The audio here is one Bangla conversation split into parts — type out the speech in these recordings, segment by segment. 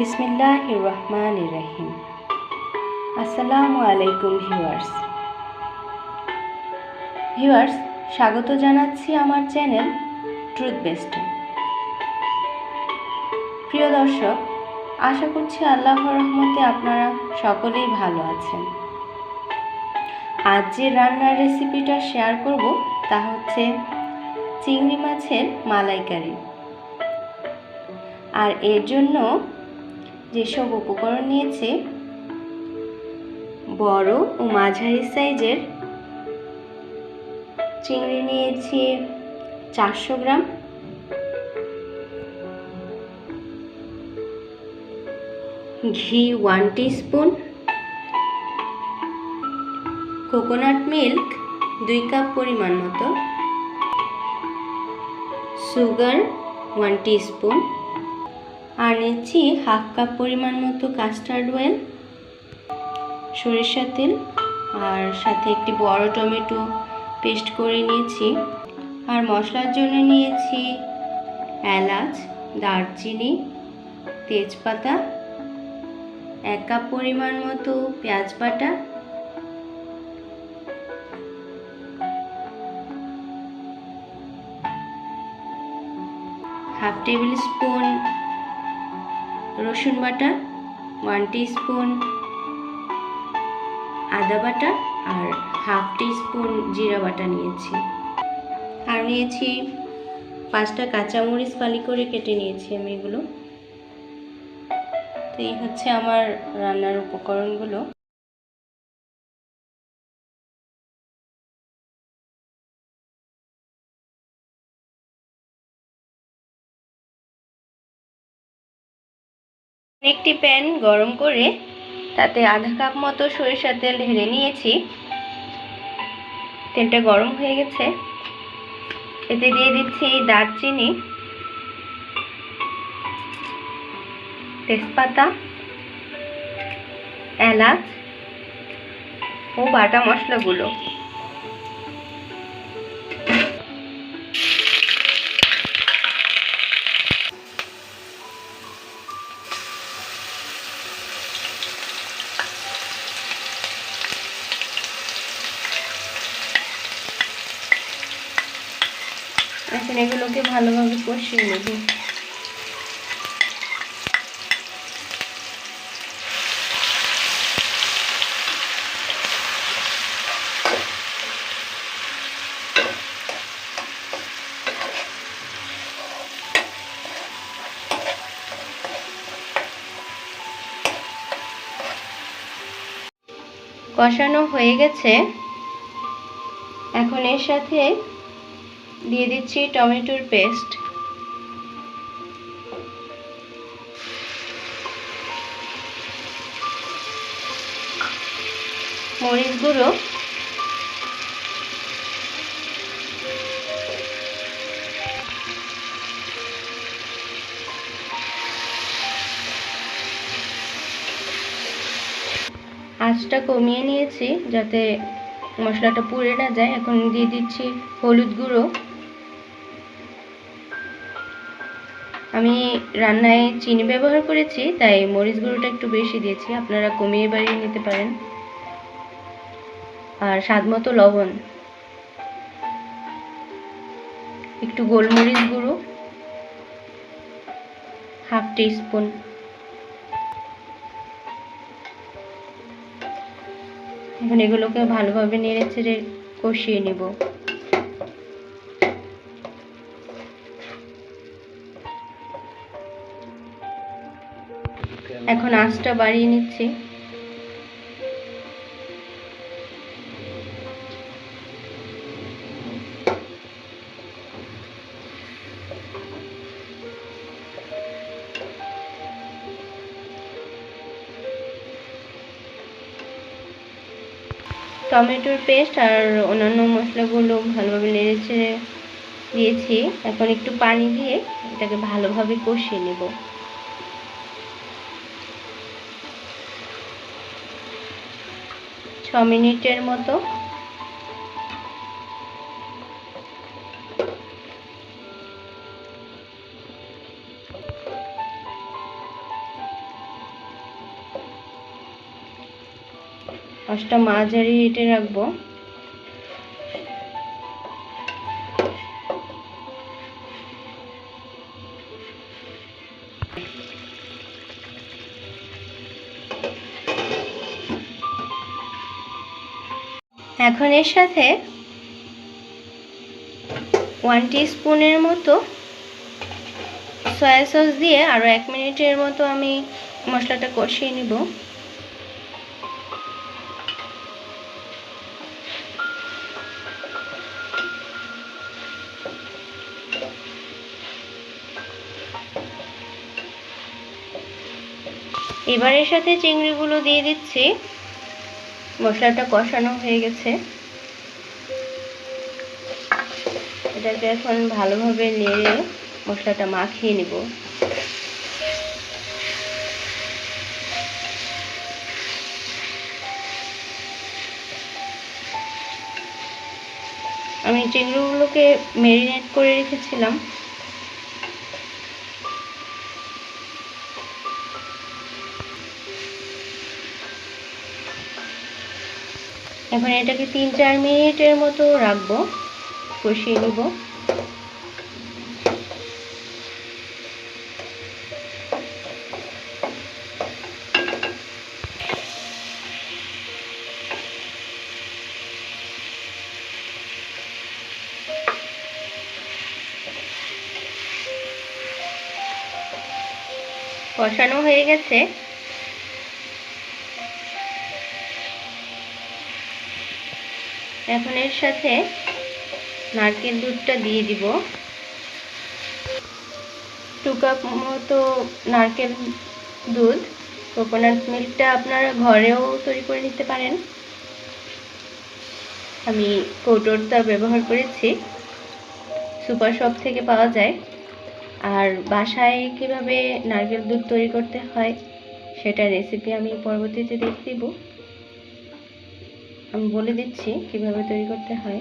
বিসমিল্লাহ রহমান রহিম আসসালামু আলাইকুম ভিউয়ার্স। ভিউয়ার্স, স্বাগত জানাচ্ছি আমার চ্যানেল ট্রুথ বেস্টে। প্রিয় দর্শক, আশা করছি আল্লাহর রহমতে আপনারা সকলেই ভালো আছেন। আজ যে রান্নার রেসিপিটা শেয়ার করব, তা হচ্ছে চিংড়ি মাছের মালাইকারি। আর এর জন্য যেসব উপকরণ নিয়েছি, বড় ও মাঝারি সাইজের, চিংড়ি নিয়েছি চারশো গ্রাম। ঘি ওয়ান স্পুন কোকোনাট মিল্ক দুই কাপ পরিমাণ মতো। সুগার ওয়ান স্পুন আর নিচ্ছি হাফ কাপ পরিমাণ মতো কাস্টার্ড অয়েল সরিষার তেল আর সাথে একটি বড় টমেটো পেস্ট করে নিয়েছি। আর মশলার জন্য নিয়েছি এলাচ, দারচিনি, তেজপাতা, এক কাপ পরিমাণ মতো পেঁয়াজ বাটা, হাফ টেবিল স্পুন রসুন বাটা ওয়ান স্পুন আদা বাটা আর হাফ স্পুন জিরা বাটা নিয়েছি। আর নিয়েছি পাঁচটা কাঁচামরিচ ফালি করে কেটে নিয়েছি আমি এগুলো। তো এই হচ্ছে আমার রান্নার উপকরণগুলো। একটি প্যান গরম করে তাতে আধা কাপ মতো সরিষার তেল ঢেলে নিয়েছি। তেলটা গরম হয়ে গেছে। এতে দিয়ে দিচ্ছি দারচিনি, তেজপাতা, এলাচ ও বাটা মশলাগুলো। এখন এগুলোকে ভালোভাবে কষিয়ে নেব। কষানো হয়ে গেছে। এখন এর সাথে দিয়ে দিচ্ছি টমেটোর পেস্ট। মরিচ গুঁড়ো। আঁচটা কমিয়ে নিয়েছি যাতে মশলাটা পুড়ে না যায়। এখন দিয়ে দিচ্ছি হলুদ গুঁড়ো। আমি রান্নায় চিনি ব্যবহার করেছি, তাই মরিচ গুঁড়োটা একটু বেশি দিয়েছি। আপনারা কমিয়ে বাড়িয়ে নিতে পারেন। আর স্বাদ মতো লবণ। একটু গোলমরিচ গুঁড়ো। হাফ স্পুন এখন এগুলোকে ভালোভাবে নেড়ে ছেড়ে কষিয়ে নেব। এখন আঁচটা বাড়িয়ে নিচ্ছি। টমেটোর পেস্ট আর অন্যান্য মশলাগুলো ভালোভাবে নেড়ে ছেড়ে দিয়েছি। এখন একটু পানি দিয়ে এটাকে ভালোভাবে কষিয়ে নেব। মিনিটের মতো। পাঁচটা মাঝারি হিটে রাখব। এখন এর সাথে ওয়ান স্পুনের মতো সয়া সস দিয়ে আরও এক মিনিটের মতো আমি মশলাটা কষিয়ে নিব। এবারের সাথে চিংড়িগুলো দিয়ে দিচ্ছি। মশলাটা কষানো হয়ে গেছে। এটাকে এখন ভালোভাবে নেড়ে মশলাটা মাখিয়ে নিব। আমি চিংড়িগুলোকে মেরিনেট করে রেখেছিলাম। এখন এটাকে তিন চার মিনিটের মতো রাখব কষিয়ে নেব। কষানো হয়ে গেছে। এখন এর সাথে নারকেল দুধটা দিয়ে দিব। টু কাপ মতো নারকেল দুধ, কোকোনাট মিল্কটা আপনারা ঘরেও তৈরি করে নিতে পারেন। আমি কৌটোরটা ব্যবহার করেছি। সুপার শপ থেকে পাওয়া যায়। আর বাসায় কীভাবে নারকেল দুধ তৈরি করতে হয়, সেটা রেসিপি আমি পরবর্তীতে দেখে দিব। আমি বলে দিচ্ছি কীভাবে তৈরি করতে হয়।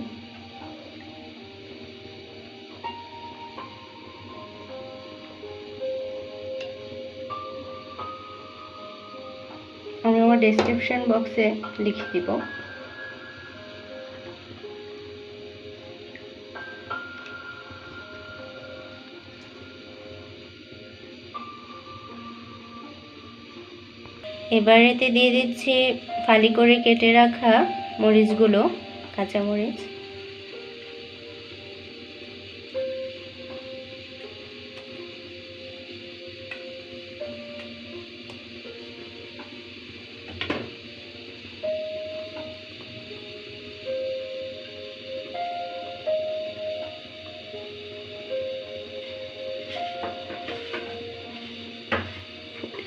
আমি আমার ডেসক্রিপশন বক্সে লিখে দিব। এবারেতে দিয়ে দিচ্ছি ফালি করে কেটে রাখা মরিচগুলো কাঁচা মরিচ।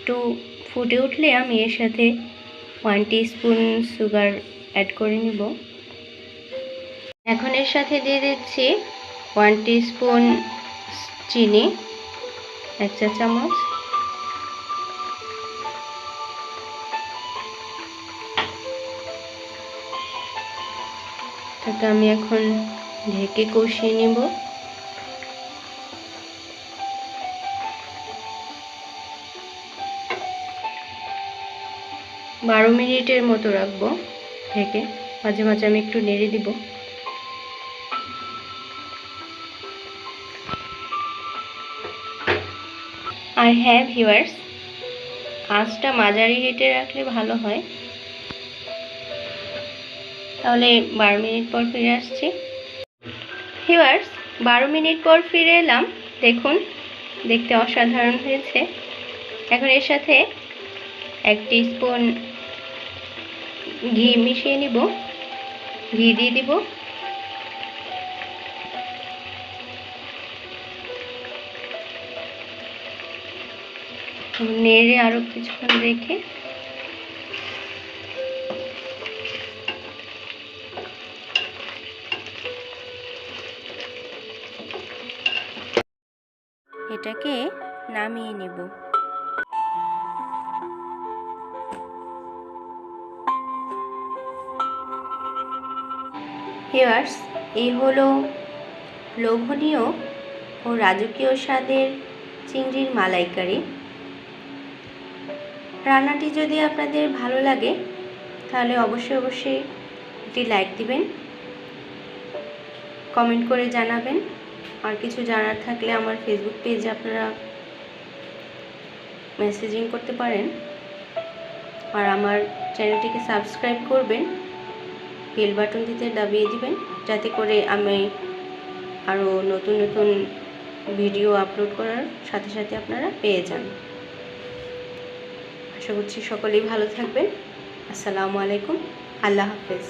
একটু ফুটে উঠলে আমি এর সাথে ওয়ান স্পুন সুগার অ্যাড করে নিব। এখন এর সাথে দিয়ে দিচ্ছি ওয়ান স্পুন চিনি, এক চা চামচ। তাকে আমি এখন ঢেকে কষিয়ে নিব। বারো মিনিটের মতো রাখব। ঢেকে মাঝে মাঝে আমি একটু নেড়ে দিব। আর হ্যাঁ ভিউয়ার্স আঁচটা মাঝারি হিটে রাখলে ভালো হয়। তাহলে বারো মিনিট পর ফিরে আসছি। ভিউয়ার্স বারো মিনিট পর ফিরে এলাম। দেখুন, দেখতে অসাধারণ হয়েছে। এখন এর সাথে এক স্পুন ঘি মিশিয়ে নিব ঘি দিয়ে দিব। নেড়ে আরও কিছুক্ষণ রেখে এটাকে নামিয়ে নেব। হেয়ার্স এই হলো লোভনীয় ও রাজকীয় স্বাদের চিংড়ির মালাইকারি। রান্নাটি যদি আপনাদের ভালো লাগে, তাহলে অবশ্যই অবশ্যই একটি লাইক দিবেন, কমেন্ট করে জানাবেন। আর কিছু জানার থাকলে আমার ফেসবুক পেজে আপনারা মেসেজিং করতে পারেন। আর আমার চ্যানেলটিকে সাবস্ক্রাইব করবেন। বেল বাটন দিতে দাবিয়ে দিবেন, যাতে করে আমি আরও নতুন নতুন ভিডিও আপলোড করার সাথে সাথে আপনারা পেয়ে যান। আশা করছি সকলেই ভালো থাকবেন। আসসালামু আলাইকুম। আল্লাহ হাফেজ।